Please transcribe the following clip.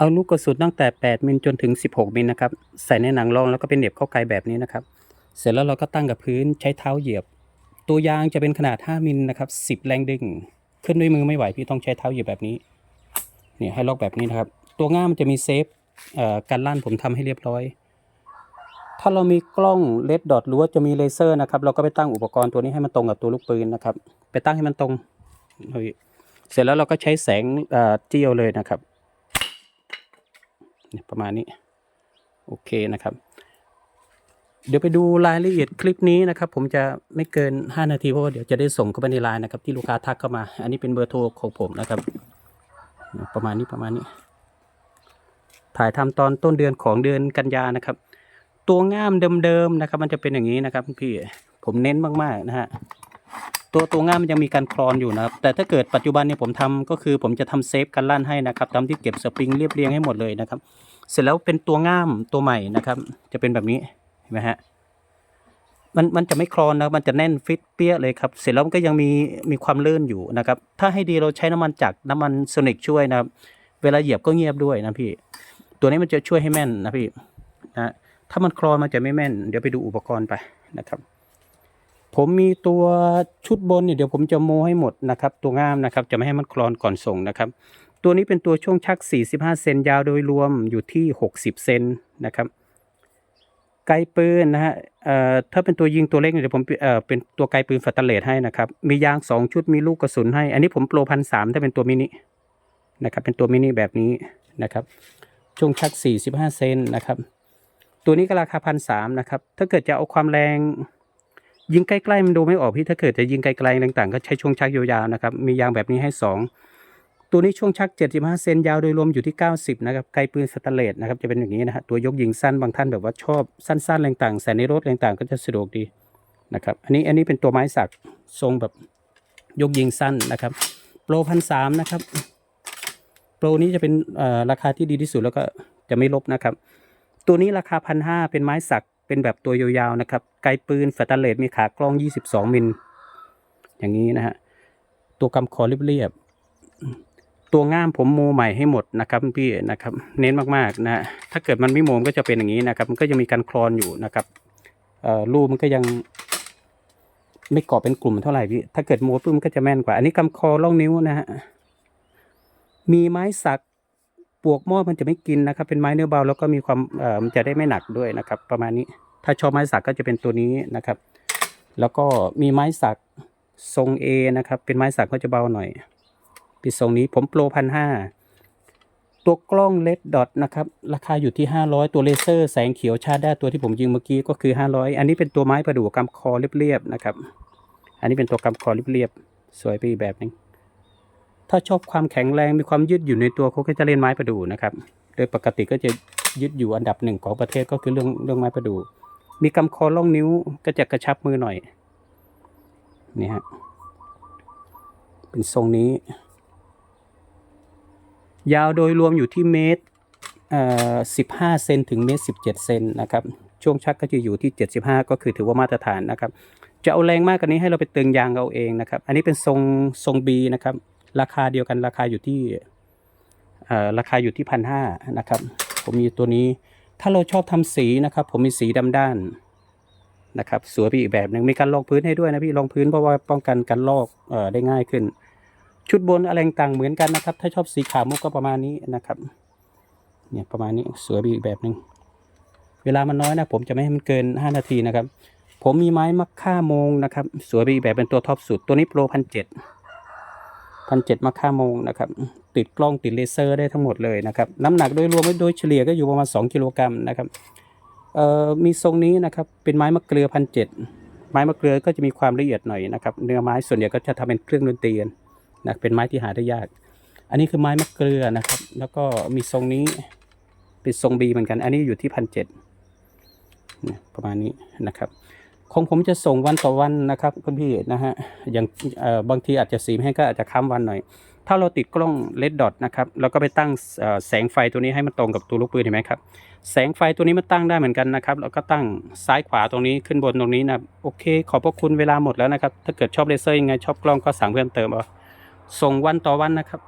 เอาลูกกระสุนตั้งแต่ 8 มิลจนถึง 16 มิลนะครับ ใส่ในหนังรองแล้วก็เป็นเหน็บเข้าไกลแบบนี้นะครับ เสร็จแล้วเราก็ตั้งกับพื้นใช้เท้าเหยียบ ตัวยางจะเป็นขนาด 5 มิลนะครับ 10 แรงดึง ขึ้นด้วยมือไม่ไหวพี่ต้องใช้เท้าเหยียบแบบนี้ เนี่ยให้ล็อกแบบนี้นะครับ ตัวง่ามมันจะมีเซฟการลั่นผมทำให้เรียบร้อย ถ้าเรามีกล้องเลดดอทหรือว่าจะมีเลเซอร์นะครับ เราก็ไปตั้งอุปกรณ์ตัวนี้ให้มันตรงกับตัวลูกปืนนะครับ ไปตั้งให้มันตรงเฮ้ยเสร็จแล้วเราก็ใช้แสงเจียวเลยนะครับ ประมาณนี้ โอเคนะครับ เดี๋ยวไปดูรายละเอียดคลิปนี้นะครับ ผมจะไม่เกิน 5 นาทีเพราะว่าเดี๋ยวจะได้ส่งเข้าไปในไลน์นะครับที่ลูกค้าทักเข้ามา อันนี้เป็นเบอร์โทรของผมนะครับ ประมาณนี้ประมาณนี้ ถ่ายทำตอนต้นเดือนของเดือนกันยานะครับ ตัวง่ามเดิมๆนะครับ มันจะเป็นอย่างนี้นะครับพี่ผมเน้นมากๆนะฮะ ตัวตัวง่ามมันยังมีการคลอนอยู่นะครับ แต่ถ้าเกิดปัจจุบันเนี่ยผมทำก็คือผมจะทำเซฟกันลั่นให้นะครับทำที่เก็บสปริงเรียบเรียงให้หมดเลยนะครับ เสร็จแล้วเป็นตัวง่ามตัวใหม่นะครับ จะเป็นแบบนี้เห็นไหมฮะมันมันจะไม่คลอนนะมันจะแน่นฟิตเปี้ยเลยครับ เสร็จแล้วมันก็ยังมีมีความลื่นอยู่นะครับ ถ้าให้ดีเราใช้น้ำมันจากน้ำมันโซนิกช่วยนะครับ เวลาเหยียบก็เงียบด้วยนะพี่ ตัวนี้มันจะช่วยให้แม่นนะพี่นะถ้ามันคลอนมันจะไม่แม่น เดี๋ยวไปดูอุปกรณ์ไปนะครับ ผมมีตัวชุดบนเนี่ยเดี๋ยวผมจะโมให้หมดนะครับ ตัวง่ามนะครับ จะไม่ให้มันคลอนก่อนส่งนะครับ ตัวนี้เป็นตัวช่วงชัก 45 เซนยาวโดยรวมอยู่ที่ 60 เซนนะครับ ไกลปืนนะฮะเอ่อถ้าเป็นตัวยิงตัวเล็กเนี่ยเดี๋ยวผมเอ่อเป็นตัวไกลปืนฟัตเตเลตให้นะครับ มียาง 2 ชุดมีลูกกระสุนให้ อันนี้ผมโปรพันสามถ้าเป็นตัวมินินะครับ เป็นตัวมินิแบบนี้นะครับ ช่วงชัก 45 เซนนะครับ ตัวนี้ก็ราคาพันสามนะครับ ถ้าเกิดจะเอาความแรง ยิงใกล้ๆมันดูไม่ออกพี่ถ้าเกิดจะยิงไกลๆต่างๆ ก็ใช้ช่วงชักยาวๆนะครับมียางแบบนี้ให้สองตัวนี้ช่วงชัก 75 เซนยาวโดยรวมอยู่ที่ 90 นะครับไกลปืนสแตนเลสนะครับจะเป็นอย่างนี้นะฮะตัวยกยิงสั้นบางท่านแบบว่าชอบสั้นๆต่างๆใส่ในรถต่างๆ ก็จะสะดวกดีนะครับอันนี้อันนี้เป็นตัวไม้สักทรงแบบยกยิงสั้นนะครับโปรพันสามนะครับโปรนี้จะเป็นอ่อราคาที่ดีที่สุดแล้วก็จะไม่ลบนะครับ ตัวนี้ราคาพันห้าเป็นไม้สัก เป็นแบบตัวยาวๆนะครับ ไกลปืนแฟตเตเลตมีขากล้อง 22 มิล อย่างนี้นะฮะ ตัวกำคอเรียบๆ ตัวง่ามผมโมใหม่ให้หมดนะครับพี่นะครับ เน้นมากๆนะฮะ ถ้าเกิดมันไม่โมมก็จะเป็นอย่างนี้นะครับ มันก็ยังมีการคลอนอยู่นะครับอ่อรูมันก็ยังไม่เกาะเป็นกลุ่มเท่าไหร่พี่ ถ้าเกิดโมปุ๊บมันก็จะแม่นกว่า อันนี้กำคอล่องนิ้วนะฮะ มีไม้สัก วกหม้อมันจะไม่กินนะครับ เป็นไม้เนื้อเบาแล้วก็มีความเอ่อมันจะได้ไม่หนักด้วยนะครับ ประมาณนี้ถ้าชอบไม้สักก็จะเป็นตัวนี้นะครับ แล้วก็มีไม้สักทรงเอนะครับ เป็นไม้สักก็จะเบาหน่อยปีทรงนี้ผมโปรพันห้าตัวกล้องเลดดอทนะครับ ราคาอยู่ที่ 500 ตัวเลเซอร์แสงเขียวชาร์จได้ตัวที่ผมยิงเมื่อกี้ก็คือ 500 อันนี้เป็นตัวไม้ประดู่กำคอเรียบๆนะครับ อันนี้เป็นตัวกำคอเรียบๆสวยไปอีกแบบหนึง ถ้าชอบความแข็งแรงมีความยืดอยู่ในตัวเขาก็จะเล่นไม้ประดู่นะครับ โดยปกติก็จะยึดอยู่อันดับหนึ่งของประเทศก็คือเรื่องเรื่องไม้ประดู่มีกำคอล่องนิ้วก็จะกระชับมือหน่อยนี่ฮะเป็นทรงนี้ ยาวโดยรวมอยู่ที่เมตรเอ่อสิบห้าเซนถึงเมตรสิบเจ็ดเซนนะครับ ช่วงชักก็จะอยู่ที่เจ็ดสิบห้าก็คือถือว่ามาตรฐานนะครับ จะเอาแรงมากกว่านี้ให้เราไปตึงยางเอาเองนะครับ อันนี้เป็นทรงทรงบีนะครับ ราคาเดียวกันราคาอยู่ที่ราคาอยู่ที่พันห้านะครับ ผมมีตัวนี้ถ้าเราชอบทำสีนะครับ ผมมีสีดำด้านนะครับสวยไปอีกแบบหนึ่งมีการลอกพื้นให้ด้วยนะพี่ลองพื้นเพราะว่าป้องกันการลอกออได้ง่ายขึ้น ชุดบนอะไรต่างเหมือนกันนะครับ ถ้าชอบสีขาวมุกก็ประมาณนี้นะครับเนี่ยประมาณนี้สวยไปอีกแบบหนึ่งเวลามันน้อยนะ ผมจะไม่ให้มันเกิน 5 นาทีนะครับ ผมมีไม้มักค่าโมงนะครับ สวยไปอีกแบบเป็นตัวท็อปสุดตัวนี้โปรพันเจ็ด พันเจ็ดมักค่าโมงนะครับ ติดกล้องติดเลเซอร์ได้ทั้งหมดเลยนะครับ น้ำหนักโดยรวมโดยเฉลี่ยก็อยู่ประมาณ 2 กิโลกรัมนะครับเอ่อมีทรงนี้นะครับ เป็นไม้มะเกลือพันเจ็ดไม้มะเกลือก็จะมีความละเอียดหน่อยนะครับ เนื้อไม้ส่วนใหญ่ก็จะทำเป็นเครื่องดนตรีนนะเป็นไม้ที่หาได้ยาก อันนี้คือไม้มะเกลือนะครับ แล้วก็มีทรงนี้เป็นทรงบีเหมือนกัน อันนี้อยู่ที่พันเจ็ดประมาณนี้นะครับ ของผมจะส่งวันต่อวันนะครับคุณพี่นะฮะอย่างบางทีอาจจะสีไม่ให้ก็อาจจะค้ำวันหน่อย ถ้าเราติดกล้องเลดดอทนะครับเราก็ไปตั้งแสงไฟตัวนี้ให้มันตรงกับตัวลูกปืนเห็นไหมครับแสงไฟตัวนี้มันตั้งได้เหมือนกันนะครับแล้วก็ตั้งซ้ายขวาตรงนี้ขึ้นบนตรงนี้นะโอเค ขอบพระคุณเวลาหมดแล้วนะครับถ้าเกิดชอบเลเซอร์ยังไงชอบกล้องก็สั่งเพิ่มเติมเอาส่งวันต่อวันนะครับ